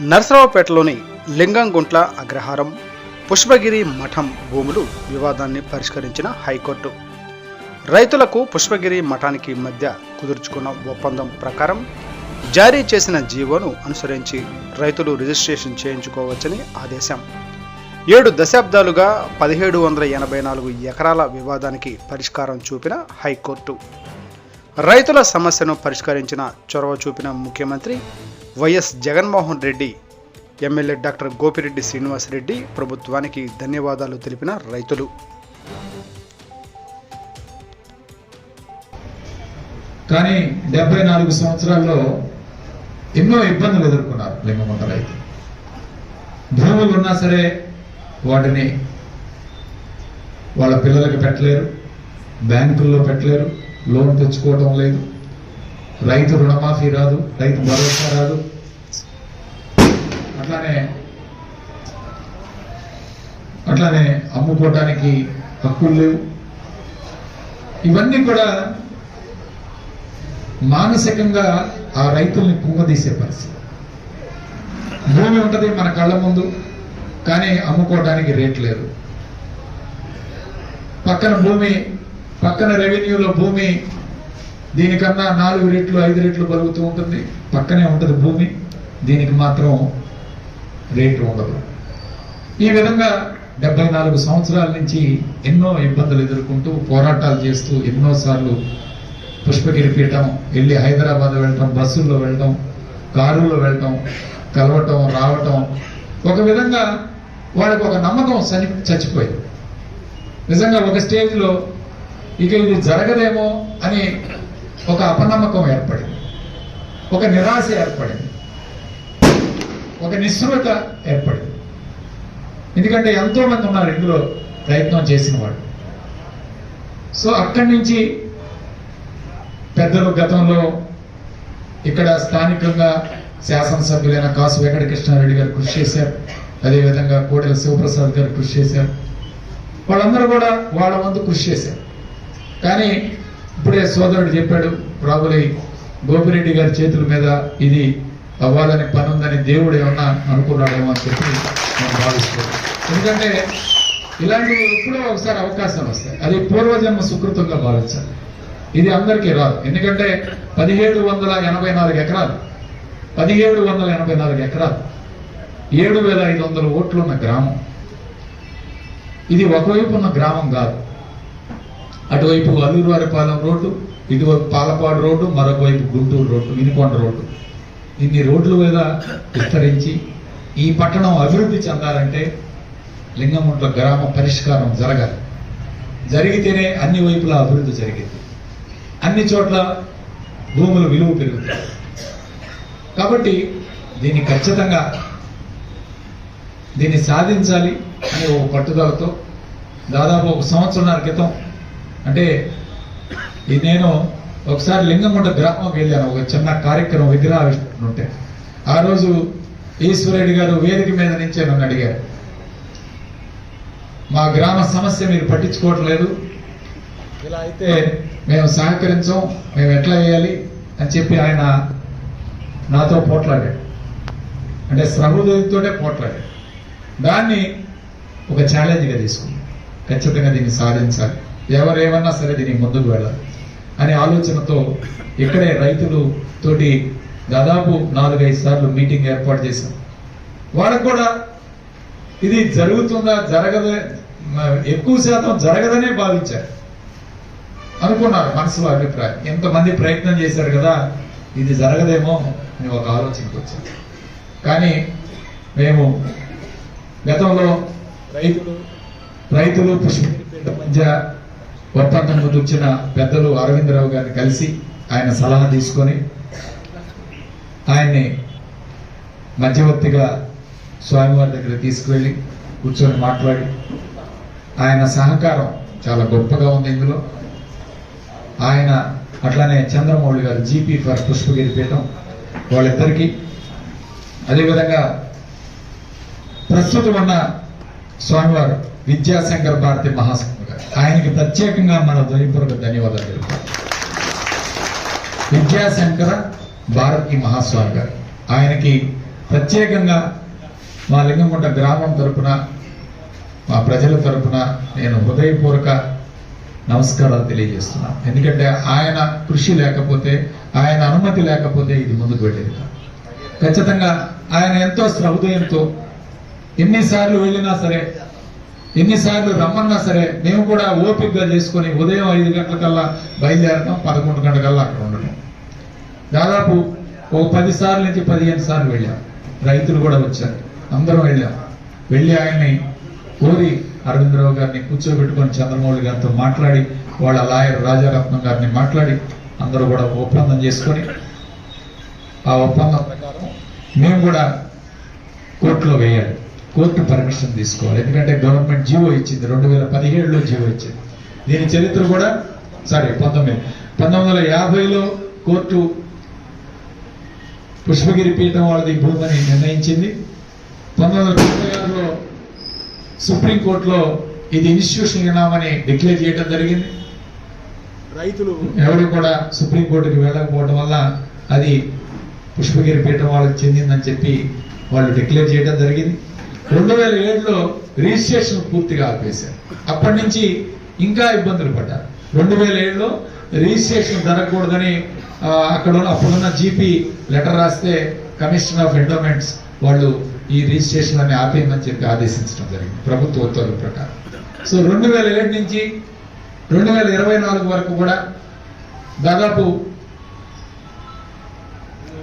నరసరావుపేటలోని లింగంగుంట్ల అగ్రహారం పుష్పగిరి మఠం భూములు వివాదాన్ని పరిష్కరించిన హైకోర్టు. రైతులకు పుష్పగిరి మఠానికి మధ్య కుదుర్చుకున్న ఒప్పందం ప్రకారం జారీ చేసిన జీవోను అనుసరించి రైతులు రిజిస్ట్రేషన్ చేయించుకోవచ్చని ఆదేశం. ఏడు దశాబ్దాలుగా పదిహేడు వందల ఎనభై నాలుగు ఎకరాల వివాదానికి పరిష్కారం చూపిన హైకోర్టు. రైతుల సమస్యను పరిష్కరించిన చొరవ చూపిన ముఖ్యమంత్రి YS Jaganmohan Reddy MLA doctor Gopireddy Srinivasareddy ప్రభుత్వానికి ధన్యవాదాలు తెలిపిన రైతులు. కానీ డెబ్బై నాలుగు సంవత్సరాల్లో ఎన్నో ఇబ్బందులు ఎదుర్కొన్నారు లింగమంట రైతు. భూములు ఉన్నా సరే వాటిని వాళ్ళ పిల్లలకు పెట్టలేరు బ్యాంకుల్లో పెట్టలేరు లోన్ తెచ్చుకోవడం లేదు. రైతు రుణమాఫీ రాదు రైతు భరోసా రాదు. అట్లానే అట్లానే అమ్ముకోవటానికి హక్కులు లేవు. ఇవన్నీ కూడా మానసికంగా ఆ రైతుల్ని కుంగదీసే పరిస్థితి. భూమి ఉంటుంది మన కళ్ళ ముందు కానీ అమ్ముకోవడానికి రేట్ లేదు. పక్కన భూమి పక్కన రెవెన్యూలో భూమి దీనికన్నా నాలుగు రెట్లు ఐదు రెట్లు బలుగుతూ ఉంటుంది. పక్కనే ఉంటుంది భూమి దీనికి మాత్రం రేటు ఉండదు. ఈ విధంగా డెబ్బై నాలుగు సంవత్సరాల నుంచి ఎన్నో ఇబ్బందులు ఎదుర్కొంటూ పోరాటాలు చేస్తూ ఎన్నోసార్లు పుష్పగిరి పీఠం వెళ్ళి హైదరాబాద్ వెళ్ళటం బస్సుల్లో వెళ్ళటం కారుల్లో వెళ్ళటం కలవటం రావటం. ఒక విధంగా వాళ్ళకి ఒక నమ్మకం చని చచ్చిపోయింది. నిజంగా ఒక స్టేజ్లో ఇక ఇది జరగదేమో అని ఒక అపనమ్మకం ఏర్పడింది. ఒక నిరాశ ఏర్పడింది. ఒక నిస్సృత ఏర్పడింది. ఎందుకంటే ఎంతో మంది ఉన్నారు ఇందులో ప్రయత్నం చేసిన వాళ్ళు. సో అక్కడి నుంచి పెద్దలు గతంలో ఇక్కడ స్థానికంగా శాసనసభ్యులైన కాసు వెంకట కృష్ణారెడ్డి గారు కృషి చేశారు. అదేవిధంగా కోడెల శివప్రసాద్ గారు కృషి చేశారు. వాళ్ళందరూ కూడా వాళ్ళ వంతు కృషి చేశారు. కానీ ఇప్పుడే సోదరుడు చెప్పాడు రాబోయే గోపిరెడ్డి గారి చేతుల మీద ఇది అవ్వాలని పని ఉందని దేవుడు ఏమన్నా అనుకున్నాడేమో అని చెప్పి నేను భావిస్తున్నాను. ఎందుకంటే ఇలాంటివి ఎప్పుడో ఒకసారి అవకాశం వస్తాయి. అది పూర్వజన్మ సుకృతంగా భావించాలి. ఇది అందరికీ రాదు. ఎందుకంటే పదిహేడు వందల ఎనభై నాలుగు ఎకరాలు. పదిహేడు వందల ఎనభై నాలుగు ఎకరాలు. ఏడు వేల ఐదు వందల ఓట్లున్న గ్రామం. ఇది ఒకవైపు ఉన్న గ్రామం కాదు. అటువైపు అల్లూరువారిపాలెం రోడ్డు ఇటువైపు పాలపాడు రోడ్డు మరొక వైపు గుంటూరు రోడ్డు వినుకొండ రోడ్డు. ఇన్ని రోడ్ల మీద విస్తరించి ఈ పట్టణం అభివృద్ధి చెందాలంటే లింగముంట్ల గ్రామ పరిష్కారం జరగాలి. జరిగితేనే అన్ని వైపులా అభివృద్ధి జరిగింది. అన్ని చోట్ల భూముల విలువ పెరుగుతాయి కాబట్టి దీన్ని ఖచ్చితంగా దీన్ని సాధించాలి అనే ఒక పట్టుదలతో దాదాపు ఒక సంవత్సరాల క్రితం అంటే నేను ఒకసారి లింగంకొండ గ్రామంకి వెళ్ళాను ఒక చిన్న కార్యక్రమం విగ్రహావిష్కరణ ఉంటే ఆ రోజు ఈశ్వరుడు గారు వేదిక మీద నుంచే నన్ను అడిగారు. మా గ్రామ సమస్య మీరు పట్టించుకోవట్లేదు ఇలా అయితే మేము సహకరించం మేము ఎట్లా వేయాలి అని చెప్పి ఆయన నాతో పోట్లాడాడు. అంటే సహృదయంతోనే పోట్లాడాడు. దాన్ని ఒక ఛాలెంజ్గా తీసుకుంది ఖచ్చితంగా దీన్ని సాధించాలి. ఎవరేమన్నా సరే దీనికి ముందుకు వెళ్ళాలి. అనే ఆలోచనతో ఇక్కడే రైతులు తోటి దాదాపు నాలుగైదు సార్లు మీటింగ్ ఏర్పాటు చేశాం. వాళ్ళకు కూడా ఇది జరుగుతుందా జరగదు ఎక్కువ శాతం జరగదనే భావించారు. అనుకున్నారు మనసులో అభిప్రాయం. ఎంతమంది ప్రయత్నం చేశారు కదా ఇది జరగదేమో అని ఒక ఆలోచనకు వచ్చింది కానీ మేము గతంలో రైతులు రైతులు పుష్పగిరిపేట మధ్య ఒప్పందం కుదిర్చిన పెద్దలు అరవిందరావు గారిని కలిసి ఆయన సలహా తీసుకొని ఆయన్ని మధ్యవర్తిగా స్వామివారి దగ్గర తీసుకువెళ్ళి కూర్చొని మాట్లాడి ఆయన సహకారం చాలా గొప్పగా ఉంది ఇందులో. ఆయన అట్లానే చంద్రమౌళి గారు జీపీ ఫర్ పుష్పగిరి పీఠం వాళ్ళిద్దరికీ. అదేవిధంగా ప్రస్తుతం ఉన్న స్వామివారు విద్యాశంకర్ భారతి మహాస్వామి గారు. ఆయనకి ప్రత్యేకంగా మన ధ్వనిపూర్వక ధన్యవాదాలు తెలుపుతాం. విద్యాశంకర భారతి మహాస్వామి గారు. ఆయనకి ప్రత్యేకంగా మా లింగంగుంట గ్రామం తరపున మా ప్రజల తరపున నేను హృదయపూర్వక నమస్కారాలు తెలియజేస్తున్నాను. ఎందుకంటే ఆయన కృషి లేకపోతే ఆయన అనుమతి లేకపోతే ఇది ముందుకు వెళ్ళేది ఖచ్చితంగా ఆయన ఎంతో హృదయంతో ఎన్నిసార్లు వెళ్ళినా సరే ఎన్నిసార్లు రమ్మన్నా సరే మేము కూడా ఓపికగా చేసుకొని ఉదయం ఐదు గంటలకల్లా బయలుదేరటం పదకొండు గంటలకల్లా అక్కడ ఉండటం. దాదాపు ఓ పది సార్లు నుంచి పదిహేను సార్లు వెళ్ళాం. రైతులు కూడా వచ్చారు. అందరం వెళ్ళాం. వెళ్ళి ఆయన్ని కోరి అరవిందరావు గారిని కూర్చోబెట్టుకొని చంద్రమౌళి గారితో మాట్లాడి వాళ్ళ లాయర్ రాజారత్నం గారిని మాట్లాడి అందరూ కూడా ఒప్పందం చేసుకొని ఆ ఒప్పందం ప్రకారం మేము కూడా కోర్టులో వేయాలి. కోర్టు పర్మిషన్ తీసుకోవాలి. ఎందుకంటే గవర్నమెంట్ జీవో ఇచ్చింది. రెండు వేల పదిహేడులో జీవో ఇచ్చింది. దీని చరిత్ర కూడా సారీ పంతొమ్మిది పంతొమ్మిది వందల యాభైలో కోర్టు పుష్పగిరి పీఠం వాళ్ళది భూమని నిర్ణయించింది. పంతొమ్మిది వందల తొంభై ఆరులో సుప్రీంకోర్టులో ఇది ఇన్స్టిట్యూషన్ ఇనామని డిక్లేర్ చేయడం జరిగింది. రైతులు ఎవరు కూడా సుప్రీంకోర్టుకి వెళ్ళకపోవడం వల్ల అది పుష్పగిరి పీఠం వాళ్ళకి చెందిందని చెప్పి వాళ్ళు డిక్లేర్ చేయడం జరిగింది. రెండు వేల ఏడులో రిజిస్ట్రేషన్ పూర్తిగా ఆపేశారు. అప్పటి నుంచి ఇంకా ఇబ్బందులు పడ్డారు. రెండు వేల ఏడులో రిజిస్ట్రేషన్ జరగకూడదని అక్కడ అప్పుడున్న జీపీ లెటర్ రాస్తే కమిషనర్ ఆఫ్ ఎండోమెంట్స్ వాళ్ళు ఈ రిజిస్ట్రేషన్ అని ఆపేయమని చెప్పి ఆదేశించడం జరిగింది ప్రభుత్వ ఉత్తర్వుల ప్రకారం. సో రెండు వేల ఏడు నుంచి రెండు వేల ఇరవై నాలుగు వరకు కూడా దాదాపు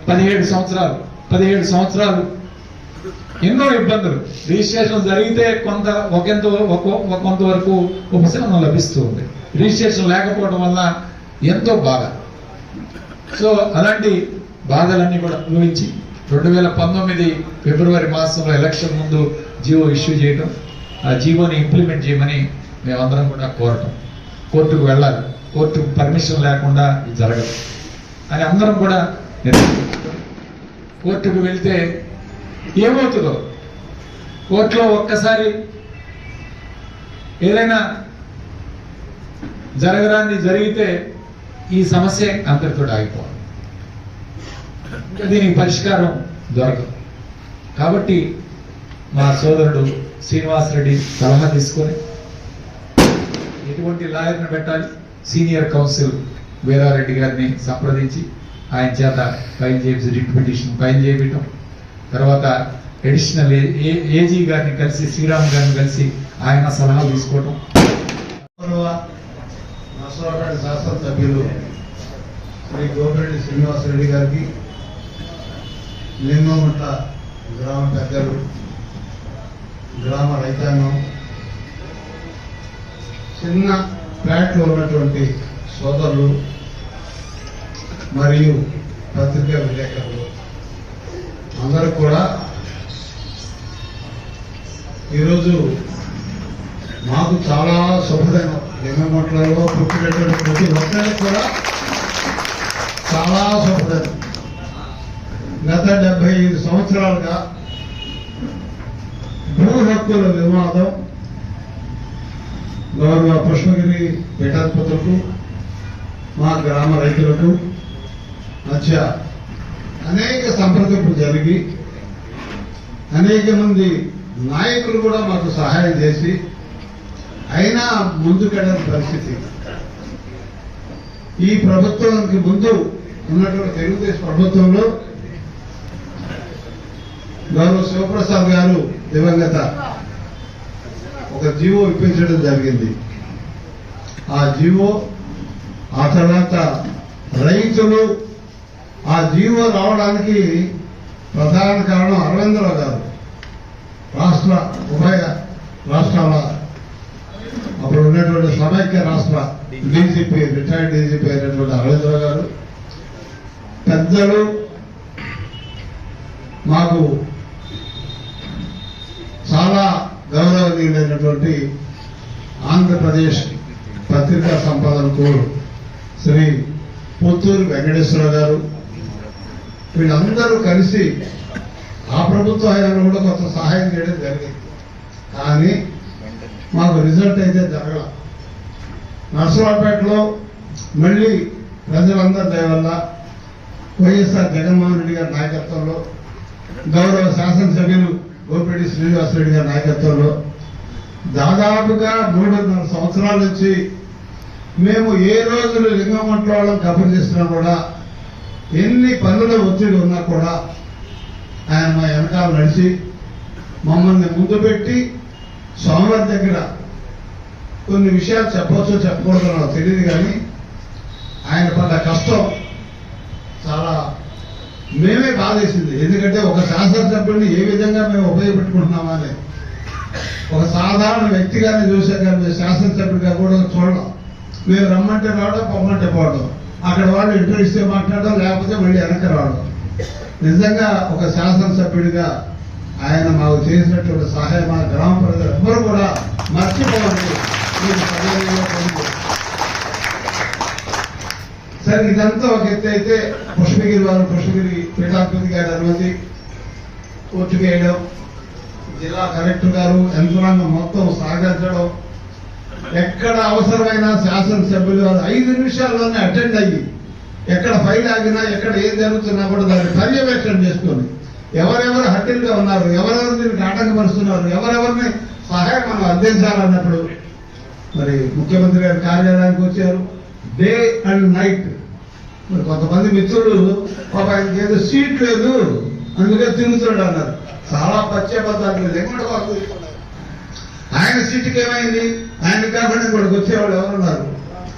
పదిహేడు సంవత్సరాలు పదిహేడు సంవత్సరాలు ఎన్నో ఇబ్బందులు. రిజిస్ట్రేషన్ జరిగితే కొంత ఒకంత ఒక- ఒక కొంతవరకు ఉపశమనం లభిస్తూ ఉంది. రిజిస్ట్రేషన్ లేకపోవడం వల్ల ఎంతో బాధ. సో అలాంటి బాధలన్నీ కూడా అనుభవించి రెండు వేల పంతొమ్మిది ఫిబ్రవరి మాసంలో ఎలక్షన్ ముందు జీవో ఇష్యూ చేయడం ఆ జీవోని ఇంప్లిమెంట్ చేయమని మేమందరం కూడా కోరటం. కోర్టుకు వెళ్ళాలి. కోర్టుకు పర్మిషన్ లేకుండా ఇది జరగదు అని అందరం కూడా కోర్టుకు వెళ్తే ఏమవుతుందో? కోర్టులో ఒక్కసారి ఏదైనా జరగరాంది జరిగితే ఈ సమస్య అంతటితో ఆగిపోవాలి. దీనికి పరిష్కారం దొరకదు. కాబట్టి మా సోదరుడు శ్రీనివాస్ రెడ్డి సలహా తీసుకొని ఎటువంటి లాయర్ని పెట్టాలి? సీనియర్ కౌన్సిల్ వీరారెడ్డి గారిని సంప్రదించి ఆయన చేత ఫైల్ చేసి రిట్ పిటిషన్ ఫైల్ చేయటం తర్వాత అడిషనల్ ఏజీ గారిని కలిసి శ్రీరామ్ గారిని కలిసి ఆయన సలహా తీసుకోవటం. గౌరవ నర్సరావుపేట శాసనసభ్యులు శ్రీ గోపిరెడ్డి శ్రీనివాసరెడ్డి గారికి లింగముట్ల గ్రామ పెద్దలు గ్రామ రైతాంగం చిన్న ఫ్లాట్లో ఉన్నటువంటి సోదరులు మరియు పత్రికా విలేకరులు అందరూ కూడా ఈరోజు మాకు చాలా శుభదినం లింగమట్లలో పుట్టినటువంటి ప్రతి ఒక్కరికి కూడా చాలా శుభదైన గత డెబ్బై ఐదు సంవత్సరాలుగా భూ హక్కుల వివాదం గౌరవ పుష్పగిరి పీఠాధిపతులకు మా గ్రామ రైతులకు మధ్య అనేక సంప్రదింపులు జరిగి అనేక మంది నాయకులు కూడా మాకు సహాయం చేసి అయినా ముందుకెళ్ళని పరిస్థితి. ఈ ప్రభుత్వానికి ముందు ఉన్నటువంటి తెలుగుదేశం ప్రభుత్వంలో గౌరవ శివప్రసాద్ గారు దివంగత ఒక జీవో ఇప్పించడం జరిగింది. ఆ జీవో ఆ తర్వాత రైతులు ఆ జీవో రావడానికి ప్రధాన కారణం అరవిందరావు గారు. రాష్ట్ర ఉభయ రాష్ట్రాల అప్పుడు ఉన్నటువంటి సమైక్య రాష్ట్ర డీజీపీ రిటైర్డ్ డీజీపీ అయినటువంటి అరవిందరావు గారు. పెద్దలు మాకు చాలా గౌరవనీయులైనటువంటి ఆంధ్రప్రదేశ్ పత్రికా సంపాదనకు శ్రీ పుత్తూరు వెంకటేశ్వర గారు వీళ్ళందరూ కలిసి ఆ ప్రభుత్వ హయాంలో కూడా కొంత సహాయం చేయడం జరిగింది. కానీ మాకు రిజల్ట్ అయితే జరగల. నర్సరావుపేటలో మళ్ళీ ప్రజలందరి దయవల్ల వైఎస్ఆర్ జగన్మోహన్ రెడ్డి గారి నాయకత్వంలో గౌరవ శాసనసభ్యులు గోపిరెడ్డి శ్రీనివాసరెడ్డి గారి నాయకత్వంలో దాదాపుగా మూడున్నర సంవత్సరాల నుంచి మేము ఏ రోజులు లింగమంట్ల వాళ్ళం కబుర్ చేసినా కూడా ఎన్ని పనుల ఒత్తిడి ఉన్నా కూడా ఆయన మా వెనకాల నడిచి మమ్మల్ని ముందు పెట్టి స్వామివారి దగ్గర కొన్ని విషయాలు చెప్పవచ్చో చెప్పకూడదు నాకు తెలియదు కానీ ఆయన పడ్డ కష్టం చాలా మేమే బాధేసింది. ఎందుకంటే ఒక శాసనసభ్యుడిని ఏ విధంగా మేము ఉపయోగపెట్టుకుంటున్నామని ఒక సాధారణ వ్యక్తిగానే చూసే కానీ మేము శాసనసభ్యుడిగా కూడా చూడడం మేము రమ్మంటే రావడం పొమ్మంటే పోవడం. అక్కడ వాళ్ళు ఇంటర్వ్యూ ఇస్తే మాట్లాడడం లేకపోతే మళ్ళీ వెనక్కి రావడం. నిజంగా ఒక శాసనసభ్యుడిగా ఆయన మాకు చేసినటువంటి సహాయం మా గ్రామ ప్రజలు ఎవ్వరు కూడా మర్చిపోవాలి సరే ఇదంతా ఒక ఎత్తు అయితే పుష్పగిరి వారు పుష్పగిరి పీఠాధిపతి గారి అనుమతి ఓటు వేయడం జిల్లా కలెక్టర్ గారు యంత్రాంగం మొత్తం సహకరించడం ఎక్కడ అవసరమైన శాసనసభ్యులు వారు ఐదు నిమిషాల్లోనే అటెండ్ అయ్యి ఎక్కడ ఫైల్ ఆగినా ఎక్కడ ఏం జరుగుతున్నా కూడా దాన్ని పర్యవేక్షణ చేసుకొని ఎవరెవరు హడ్డీలుగా ఉన్నారు ఎవరెవరు దీనికి ఆటంకపరుస్తున్నారు ఎవరెవరిని సహాయం మనం అందించాలన్నప్పుడు మరి ముఖ్యమంత్రి గారి కార్యాలయానికి వచ్చారు. Day and night. మరి కొంతమంది మిత్రులు పాప ఆయనకి ఏదో సీట్ లేదు. అందుకే తిరుగుతున్నాడు అన్నారు. చాలా పశ్చాత్తాలు ఎక్కడ వాళ్ళు ఆయన సీటుకి ఏమైంది? ఆయన కాకుండా ఇక్కడికి వచ్చేవాళ్ళు ఎవరున్నారు?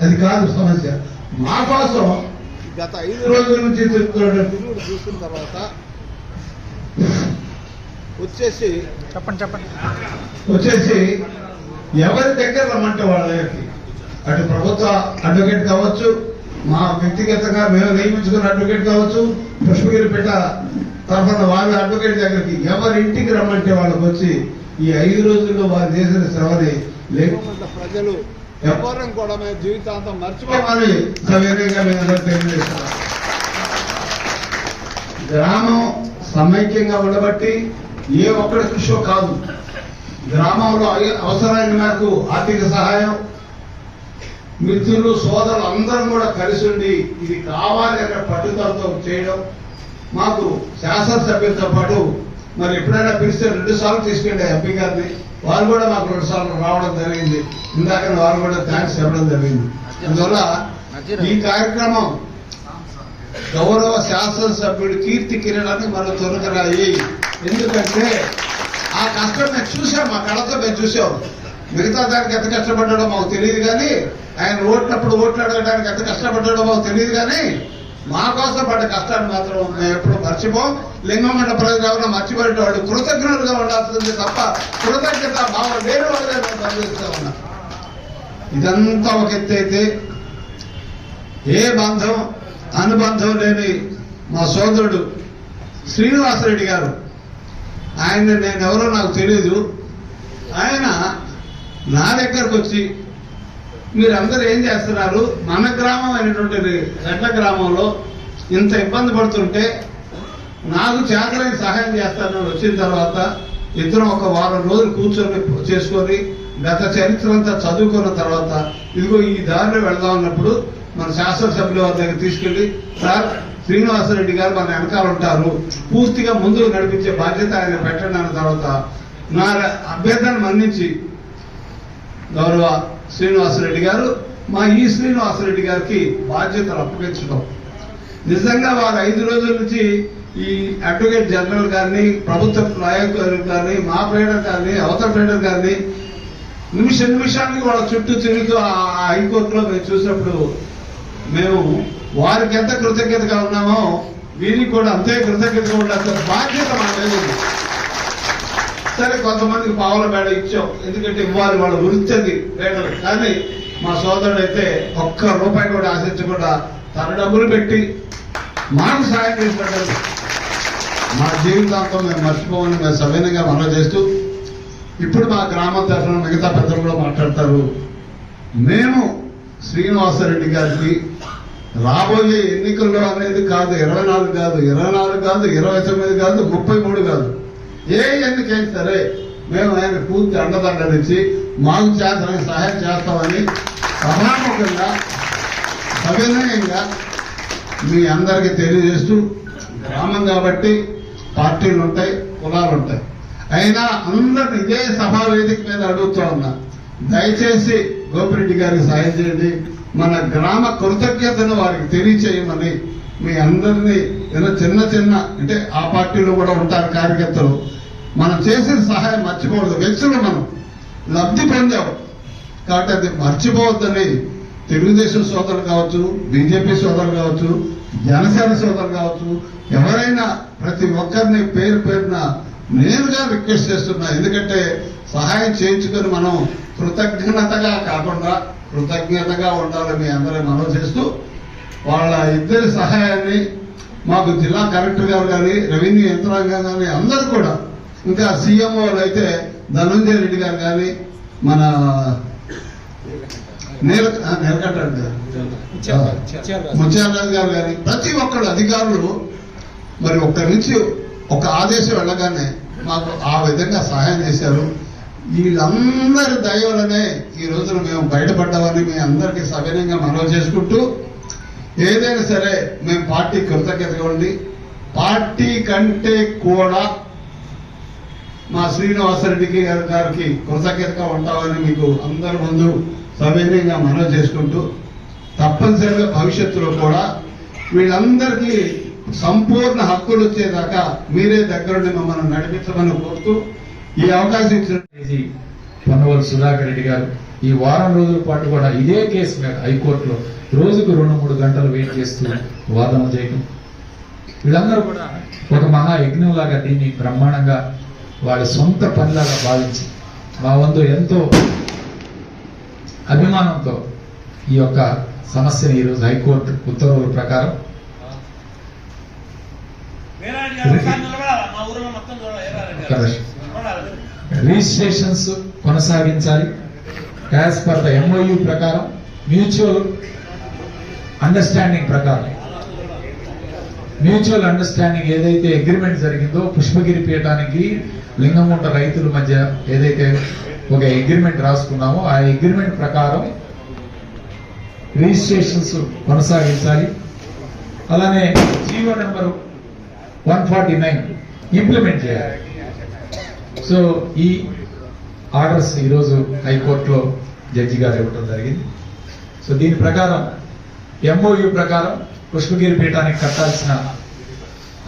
అది కాదు సమస్య. మా కోసం గత ఐదు రోజుల నుంచి తిరుగుతున్నాడు చూసిన తర్వాత వచ్చేసి చెప్పండి చెప్పండి. వచ్చేసి ఎవరి దగ్గర రమ్మంటే వాళ్ళ దగ్గరికి. అటు ప్రభుత్వ అడ్వకేట్ కావచ్చు మా వ్యక్తిగతంగా మేము నియమించుకున్న అడ్వకేట్ కావచ్చు పుష్పగిరి పెట్ట తరఫున వాళ్ళ అడ్వకేట్ దగ్గరికి ఎవరి ఇంటికి రమ్మంటే వాళ్ళకి వచ్చి ఈ ఐదు రోజుల్లో వారు చేసిన శ్రమని ప్రజలు ఎవరం కూడా మేము జీవితాంతం తెలియజేస్తున్నాం గ్రామం సమైక్యంగా ఉండబట్టి ఏ ఒక్కడి కృషో కాదు. గ్రామంలో అవసరమైన మేరకు ఆర్థిక సహాయం మిత్రులు సోదరులు అందరం కూడా కలిసి ఉండి ఇది కావాలి అనే పట్టుదలతో చేయడం మాకు శాసనసభ్యులతో పాటు మరి ఎప్పుడైనా పిలిస్తే రెండు సార్లు తీసుకెళ్ళి ఎంపీ గారిని. వారు కూడా మాకు రెండు సార్లు రావడం జరిగింది. ఇందాక వారు కూడా థ్యాంక్స్ చెప్పడం జరిగింది. అందువల్ల ఈ కార్యక్రమం గౌరవ శాసనసభ్యుడి కీర్తి కిరణాన్ని మనం తొలగరాయి. ఎందుకంటే ఆ కష్టం మేము చూసాం మా కళతో మేము చూసాం మిగతా దానికి ఎంత కష్టపడ్డాడో మాకు తెలియదు కానీ ఆయన ఓట్లప్పుడు ఓట్లు అడగడానికి ఎంత కష్టపడ్డాడో మాకు తెలియదు కానీ మా కోసం పడ్డ కష్టాన్ని మాత్రం మేము ఎప్పుడు మర్చిపోం. లింగమండ ప్రజలు ఎవరైనా మర్చిపోయేటవాడు కృతజ్ఞులుగా ఉండాల్సింది తప్ప కృతజ్ఞత భావం లేని వాళ్ళే మేము పనిచేస్తూ ఉన్నాం. ఇదంతా ఒక ఎత్తు అయితే ఏ బంధం అనుబంధం లేని మా సోదరుడు శ్రీనివాసరెడ్డి గారు. ఆయన నేను ఎవరో నాకు తెలియదు ఆయన నా దగ్గరకు వచ్చి మీరందరూ ఏం చేస్తున్నారు? మన గ్రామం అయినటువంటి రెడ్ల గ్రామంలో ఇంత ఇబ్బంది పడుతుంటే నాకు చేతలైన సహాయం చేస్తానని వచ్చిన తర్వాత ఇద్దరం ఒక వారం రోజులు కూర్చొని చేసుకొని గత చరిత్ర అంతా చదువుకున్న తర్వాత ఇదిగో ఈ దారిలో వెళదాం అన్నప్పుడు మన శాసనసభ్యుల వారి దగ్గర తీసుకెళ్ళి సార్ శ్రీనివాసరెడ్డి గారు మన వెనకాల ఉంటారు. పూర్తిగా ముందుకు నడిపించే బాధ్యత ఆయన పెట్టండి అన్న తర్వాత నా అభ్యర్థన మన్నించి గౌరవ శ్రీనివాసరెడ్డి గారు మా ఈ శ్రీనివాసరెడ్డి గారికి బాధ్యతలు అప్పగించడం. నిజంగా వారు ఐదు రోజుల నుంచి ఈ అడ్వకేట్ జనరల్ గారిని ప్రభుత్వ నాయకులు కానీ మా ఫ్రీడర్ కానీ అవతల ఫ్రీడర్ గారిని నిమిష నిమిషానికి వాళ్ళ చుట్టూ తిరుగుతూ ఆ హైకోర్టులో మేము చూసినప్పుడు మేము వారికి ఎంత కృతజ్ఞతగా ఉన్నామో వీరికి కూడా అంతే కృతజ్ఞతగా ఉండాల్సిన బాధ్యత మా సరే కొంతమందికి పావుల మేడ ఇచ్చాం. ఎందుకంటే ఇవ్వాలి వాళ్ళ వృత్తి అది కానీ మా సోదరుడు అయితే ఒక్క రూపాయి కూడా ఆశించకుండా తన డబ్బులు పెట్టి మాకు సహాయం చేసినట్టు. మా జీవితాంతం మేము మర్చిపోమని మేము సవినంగా మనం చేస్తూ ఇప్పుడు మా గ్రామం తరఫున మిగతా పెద్దలు కూడా మాట్లాడతారు. మేము శ్రీనివాసరెడ్డి గారికి రాబోయే ఎన్నికల్లో అనేది కాదు ఇరవై నాలుగు కాదు ఇరవై నాలుగు కాదు ఇరవై తొమ్మిది కాదు ముప్పై మూడు కాదు. ఏ ఎన్నికైనా సరే? మేము ఆయన పూర్తి అండదండనిచ్చి మాకు చేతనని సహాయం చేస్తామని సభాముఖంగా సవినయంగా మీ అందరికీ తెలియజేస్తూ గ్రామం కాబట్టి పార్టీలు ఉంటాయి కులాలు ఉంటాయి. అయినా అందరు ఇదే సభా వేదిక మీద అడుగుతూ ఉన్నా దయచేసి గోపిరెడ్డి గారికి సాయం చేయండి. మన గ్రామ కృతజ్ఞతను వారికి తెలియచేయమని మీ అందరినీ ఏదో చిన్న చిన్న అంటే ఆ పార్టీలో కూడా ఉంటారు కార్యకర్తలు మనం చేసిన సహాయం మర్చిపోవద్దు. వ్యక్తులు మనం లబ్ధి పొందాం. కాబట్టి అది మర్చిపోవద్దని తెలుగుదేశం సోదరులు కావచ్చు బీజేపీ సోదరులు కావచ్చు జనసేన సోదరులు కావచ్చు ఎవరైనా ప్రతి ఒక్కరిని పేరు పేరున నేరుగా రిక్వెస్ట్ చేస్తున్నా. ఎందుకంటే సహాయం చేయించుకొని మనం కృతజ్ఞతగా కాకుండా కృతజ్ఞతగా ఉండాలని అందరూ మనం చేస్తూ వాళ్ళ ఇద్దరి సహాయాన్ని మాకు జిల్లా కలెక్టర్ గారు కానీ రెవెన్యూ యంత్రాంగం కానీ అందరూ కూడా ఇంకా సీఎంఓలు అయితే ధనంజయ రెడ్డి గారు కానీ మన నీల గారు. ముత్యాలరాజు గారు కానీ ప్రతి ఒక్కరు అధికారులు మరి ఒక్కరి నుంచి ఒక ఆదేశం వెళ్ళగానే మాకు ఆ విధంగా సహాయం చేశారు. వీళ్ళందరి దయ వల్లనే ఈ రోజున మేము బయటపడ్డామని మీ అందరికీ సవినయంగా మనవి చేసుకుంటూ ఏదైనా సరే మేము పార్టీ కృతజ్ఞతగా ఉండి పార్టీ కంటే కూడా మా శ్రీనివాసరెడ్డికి గారి గారికి కృతజ్ఞతగా ఉంటామని మీకు అందరి ముందు సవినయంగా మనవి చేసుకుంటూ తప్పనిసరిగా భవిష్యత్తులో కూడా వీళ్ళందరికీ సంపూర్ణ హక్కులు వచ్చేదాకా మీరే దగ్గరుండి మమ్మల్ని నడిపించమని కోరుతూ ఈ అవకాశం ఇచ్చిన జడ్జి పొన్నవల్ సుధాకర్ రెడ్డి గారు. ఈ వారం రోజుల పాటు కూడా ఇదే కేసు మీద హైకోర్టులో రోజుకు రెండు మూడు గంటలు వెయిట్ చేస్తూ వాదన చేయడం వీళ్ళందరూ కూడా ఒక మహా యజ్ఞం లాగా దీన్ని బ్రహ్మాండంగా వాళ్ళ సొంత పనిలాగా భావించి మా వంతు ఎంతో అభిమానంతో ఈ యొక్క సమస్యని ఈరోజు హైకోర్టు ఉత్తర్వుల ప్రకారం. రిజిస్ట్రేషన్స్ కొనసాగించాలి. యాజ్ పర్ ద ఎంఓయు ప్రకారం మ్యూచువల్ అండర్స్టాండింగ్ ప్రకారం. మ్యూచువల్ అండర్స్టాండింగ్ ఏదైతే అగ్రిమెంట్ జరిగిందో పుష్పగిరి పీఠానికి లింగముంట రైతుల మధ్య ఏదైతే ఒక అగ్రిమెంట్ రాసుకున్నామో ఆ అగ్రిమెంట్ ప్రకారం రిజిస్ట్రేషన్స్ కొనసాగించాలి. అలానే GO number one forty nine implement చేయాలి. సో ఈ ఆర్డర్స్ ఈరోజు హైకోర్టులో జడ్జి గారు ఇవ్వడం జరిగింది. సో దీని ప్రకారం ఎంఓయూ ప్రకారం పుష్పగిరి పీఠానికి కట్టాల్సిన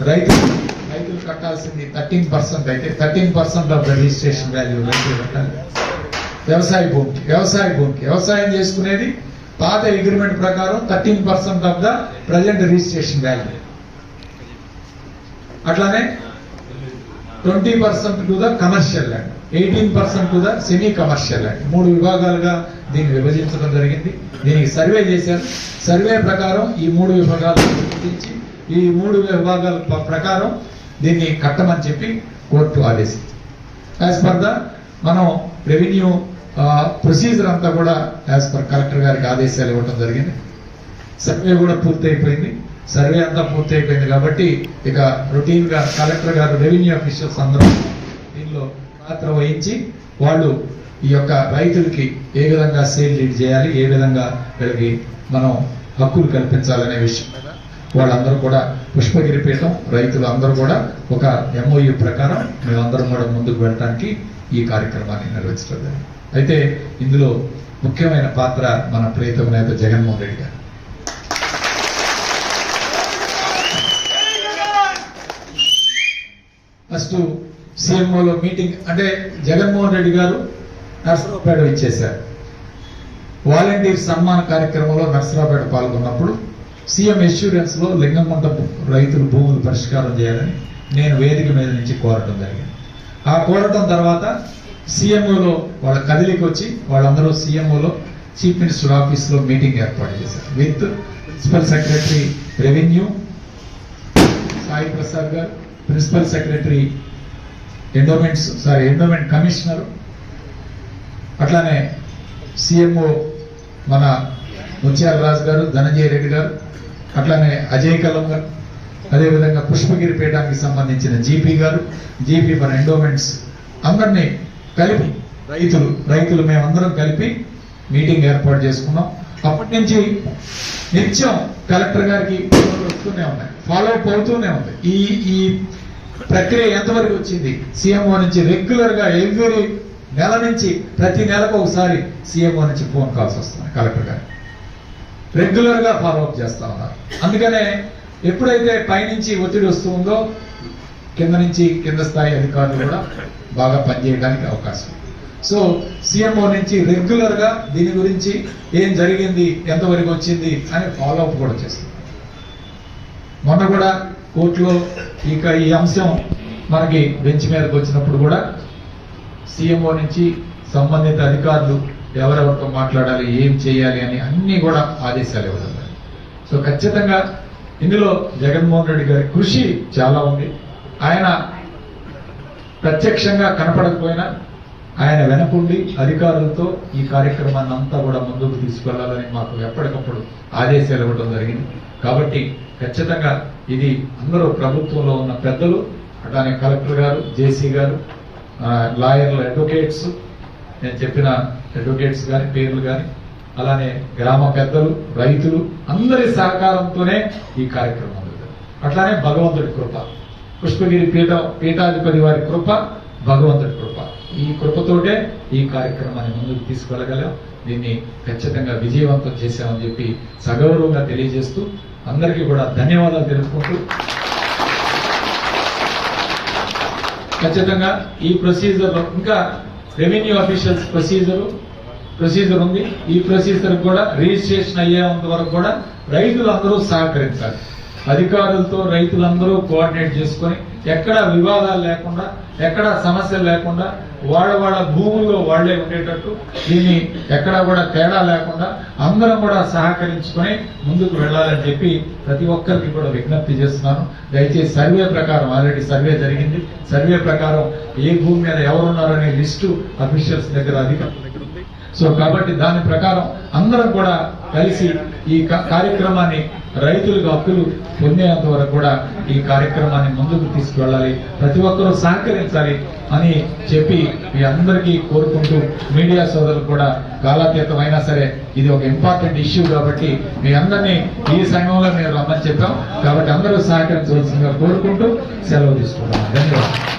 రైతులు రైతులు కట్టాల్సింది థర్టీన్ పర్సెంట్ అయితే thirteen percent of the registration value రైతులు కట్టాలి. వ్యవసాయ భూమికి వ్యవసాయ భూమికి. వ్యవసాయం చేసుకునేది పాత అగ్రిమెంట్ ప్రకారం thirteen percent of the present registration value అట్లానే twenty percent to the commercial land eighteen percent కూడా ద సెమీ కమర్షియల్ అండ్ మూడు విభాగాలుగా దీన్ని విభజించడం జరిగింది. దీనికి సర్వే చేశారు. సర్వే ప్రకారం ఈ మూడు విభాగాలు గుర్తించి ఈ మూడు విభాగాల ప్రకారం దీన్ని కట్టమని చెప్పి కోర్టు ఆదేశించింది. యాజ్ పర్ ద మనం రెవెన్యూ ప్రొసీజర్ అంతా కూడా యాజ్ పర్ కలెక్టర్ గారికి ఆదేశాలు ఇవ్వడం జరిగింది. సర్వే కూడా పూర్తయిపోయింది. సర్వే అంతా పూర్తయిపోయింది కాబట్టి ఇక రొటీన్గా కలెక్టర్ గారు రెవెన్యూ అఫీషియల్స్ అందరూ దీనిలో పాత్ర వహించి వాళ్ళు ఈ యొక్క రైతులకి ఏ విధంగా సేల్ లీడ్ చేయాలి ఏ విధంగా వీళ్ళకి మనం హక్కులు కల్పించాలనే విషయం. వాళ్ళందరూ కూడా పుష్పగిరి పీఠం రైతులు అందరూ కూడా ఒక ఎంఓయూ ప్రకారం మేమందరం కూడా ముందుకు వెళ్ళడానికి ఈ కార్యక్రమాన్ని నిర్వహించడం అయితే ఇందులో ముఖ్యమైన పాత్ర మన ప్రియతమ నేత జగన్మోహన్ రెడ్డి గారు. ఫస్ట్ సీఎంఓలో మీటింగ్ అంటే జగన్మోహన్ రెడ్డి గారు నర్సరావుపేట ఇచ్చేశారు. వాలంటీర్ సన్మాన కార్యక్రమంలో నర్సరావుపేట పాల్గొన్నప్పుడు సీఎం ఎష్యూరెన్స్లో రైతులు భూములు పరిష్కారం చేయాలని నేను వేదిక మీద నుంచి కోరటం జరిగింది. ఆ కోరటం తర్వాత సీఎంఓలో వాళ్ళ కదిలికి వచ్చి వాళ్ళందరూ సీఎంఓలో చీఫ్ మినిస్టర్ ఆఫీస్లో మీటింగ్ ఏర్పాటు చేశారు. With principal secretary revenue Sai Prasad garu principal secretary endowments sorry endowment commissioner అట్లానే సిఎంఓ మన ముత్యాల రాజు గారు ధనంజయ రెడ్డి గారు అట్లానే అజయ్ కలం గారు అదేవిధంగా పుష్పగిరి పీఠానికి సంబంధించిన జీపీ గారు జీపీ మన ఎండోమెంట్స్ అందరినీ కలిపి రైతులు రైతులు మేమందరం కలిపి మీటింగ్ ఏర్పాటు చేసుకున్నాం. అప్పటి నుంచి నిత్యం కలెక్టర్ గారికి వస్తూనే ఉన్నాయి ఫాలో అప్ అవుతూనే ఉంది. ఈ ఈ ప్రక్రియ ఎంతవరకు వచ్చింది? సీఎంఓ నుంచి రెగ్యులర్గా ఎవ్రీ నెల నుంచి ప్రతి నెలకు ఒకసారి సీఎంఓ నుంచి ఫోన్ కాల్స్ వస్తున్నాయి కలెక్టర్ గారు. రెగ్యులర్గా ఫాలో చేస్తా ఉన్నారు. అందుకనే ఎప్పుడైతే పైనుంచి ఒత్తిడి వస్తుందో కింద నుంచి కింద స్థాయి అధికారులు కూడా బాగా పనిచేయడానికి అవకాశం. సో సీఎంఓ నుంచి రెగ్యులర్గా దీని గురించి ఏం జరిగింది ఎంతవరకు వచ్చింది అని ఫాలోఅప్ కూడా చేస్తున్నారు. మొన్న కూడా కోర్టులో ఇక ఈ అంశం మనకి బెంచ్ మీదకి వచ్చినప్పుడు కూడా సీఎంఓ నుంచి సంబంధిత అధికారులు ఎవరెవరితో మాట్లాడాలి ఏం చేయాలి అని అన్ని కూడా ఆదేశాలు ఇవ్వడం జరిగింది. సో ఖచ్చితంగా ఇందులో జగన్మోహన్ రెడ్డి గారి కృషి చాలా ఉంది ఆయన ప్రత్యక్షంగా కనపడకపోయినా ఆయన వెనకుండి అధికారులతో ఈ కార్యక్రమాన్ని అంతా కూడా ముందుకు తీసుకెళ్ళాలని మాకు ఎప్పటికప్పుడు ఆదేశాలు ఇవ్వడం జరిగింది కాబట్టి ఖచ్చితంగా ఇది అందరూ ప్రభుత్వంలో ఉన్న పెద్దలు అట్లానే కలెక్టర్ గారు జేసీ గారు లాయర్లు అడ్వకేట్స్ నేను చెప్పిన అడ్వకేట్స్ కానీ పేర్లు కానీ అలానే గ్రామ పెద్దలు రైతులు అందరి సహకారంతోనే ఈ కార్యక్రమం జరుగుతుంది. అట్లానే భగవంతుడి కృప పుష్పగిరి పీఠ పీఠాధిపతి వారి కృప భగవంతుడి కృప ఈ కృపతోటే ఈ కార్యక్రమాన్ని ముందుకు తీసుకెళ్ళగలం దీన్ని ఖచ్చితంగా విజయవంతం చేశామని చెప్పి సగౌరవంగా తెలియజేస్తూ అందరికీ కూడా ధన్యవాదాలు తెలుపుకుంటూ ఖచ్చితంగా ఈ ప్రొసీజర్ ఇంకా రెవెన్యూ అఫీషియల్స్ ప్రొసీజర్ ప్రొసీజర్ ఉంది. ఈ ప్రొసీజర్ కూడా రిజిస్ట్రేషన్ అయ్యేంత వరకు కూడా రైతులు అందరూ సహకరించాలి. అధికారులతో రైతులందరూ కోఆర్డినేట్ చేసుకొని ఎక్కడ వివాదాలు లేకుండా ఎక్కడ సమస్యలు లేకుండా వాళ్ళ వాళ్ళ భూముల్లో వాళ్ళే ఉండేటట్టు దీన్ని ఎక్కడా కూడా తేడా లేకుండా అందరం కూడా సహకరించుకొని ముందుకు వెళ్ళాలని చెప్పి ప్రతి ఒక్కరికి కూడా విజ్ఞప్తి చేస్తున్నాను. దయచేసి సర్వే ప్రకారం ఆల్రెడీ సర్వే జరిగింది. సర్వే ప్రకారం ఏ భూమి మీద ఎవరున్నారనే లిస్టు అఫీషియల్స్ దగ్గర అధికారుల దగ్గర ఉంది. సో కాబట్టి దాని ప్రకారం అందరం కూడా కలిసి ఈ కార్యక్రమాన్ని రైతులకు హక్కులు పొందేంత వరకు కూడా ఈ కార్యక్రమాన్ని ముందుకు తీసుకువెళ్ళాలి. ప్రతి ఒక్కరూ సహకరించాలి అని చెప్పి మీ అందరికీ కోరుకుంటూ మీడియా సోదరులు కూడా కాలాతీతం అయినా సరే ఇది ఒక ఇంపార్టెంట్ ఇష్యూ కాబట్టి మీ అందరినీ ఈ సమయంలో మేము రమ్మని చెప్పాం. కాబట్టి అందరూ సహకరించవలసిందిగా కోరుకుంటూ సెలవు తీసుకుంటాం ధన్యవాదాలు.